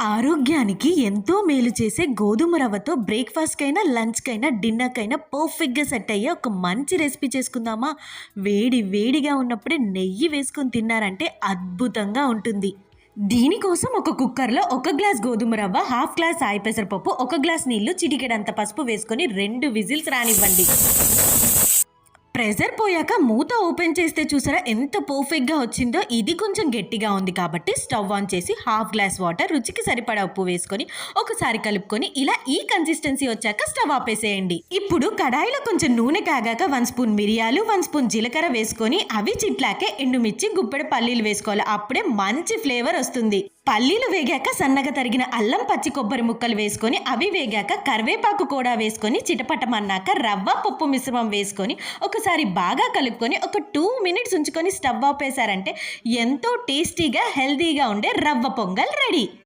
ఆరోగ్యానికి ఎంతో మేలు చేసే గోధుమ రవ్వతో బ్రేక్ఫాస్ట్కైనా లంచ్కైనా డిన్నర్కైనా పర్ఫెక్ట్గా సెట్ అయ్యే ఒక మంచి రెసిపీ చేసుకుందామా? వేడి వేడిగా ఉన్నప్పుడే నెయ్యి వేసుకొని తిన్నారంటే అద్భుతంగా ఉంటుంది. దీనికోసం ఒక కుక్కర్లో ఒక గ్లాస్ గోధుమ రవ్వ హాఫ్ గ్లాస్ ఆయి పెసరపప్పు ఒక గ్లాస్ నీళ్ళు చిటికెడంత పసుపు వేసుకొని రెండు విజిల్స్ రానివ్వండి. ప్రెజర్ పోయాక మూత ఓపెన్ చేస్తే చూసారా ఎంత పర్ఫెక్ట్గా వచ్చిందో? ఇది కొంచెం గట్టిగా ఉంది కాబట్టి స్టవ్ ఆన్ చేసి హాఫ్ గ్లాస్ వాటర్ రుచికి సరిపడా ఉప్పు వేసుకొని ఒకసారి కలుపుకొని ఇలా ఈ కన్సిస్టెన్సీ వచ్చాక స్టవ్ ఆపేసేయండి. ఇప్పుడు కడాయిలో కొంచెం నూనె కాగాక వన్ స్పూన్ మిరియాలు వన్ స్పూన్ జీలకర్ర వేసుకొని అవి చిట్లాకే ఎండుమిర్చి గుప్పెడు పల్లీలు వేసుకోవాలి. అప్పుడే మంచి ఫ్లేవర్ వస్తుంది. పల్లీలు వేగాక సన్నగా తరిగిన అల్లం పచ్చి కొబ్బరి ముక్కలు వేసుకొని అవి వేగాక కరివేపాకు కూడా వేసుకొని చిటపటమన్నాక రవ్వ పప్పు మిశ్రమం వేసుకొని ఒకసారి బాగా కలుపుకొని ఒక టూ మినిట్స్ ఉంచుకొని స్టవ్ ఆపేశారంటే ఎంతో టేస్టీగా హెల్తీగా ఉండే రవ్వ పొంగల్ రెడీ.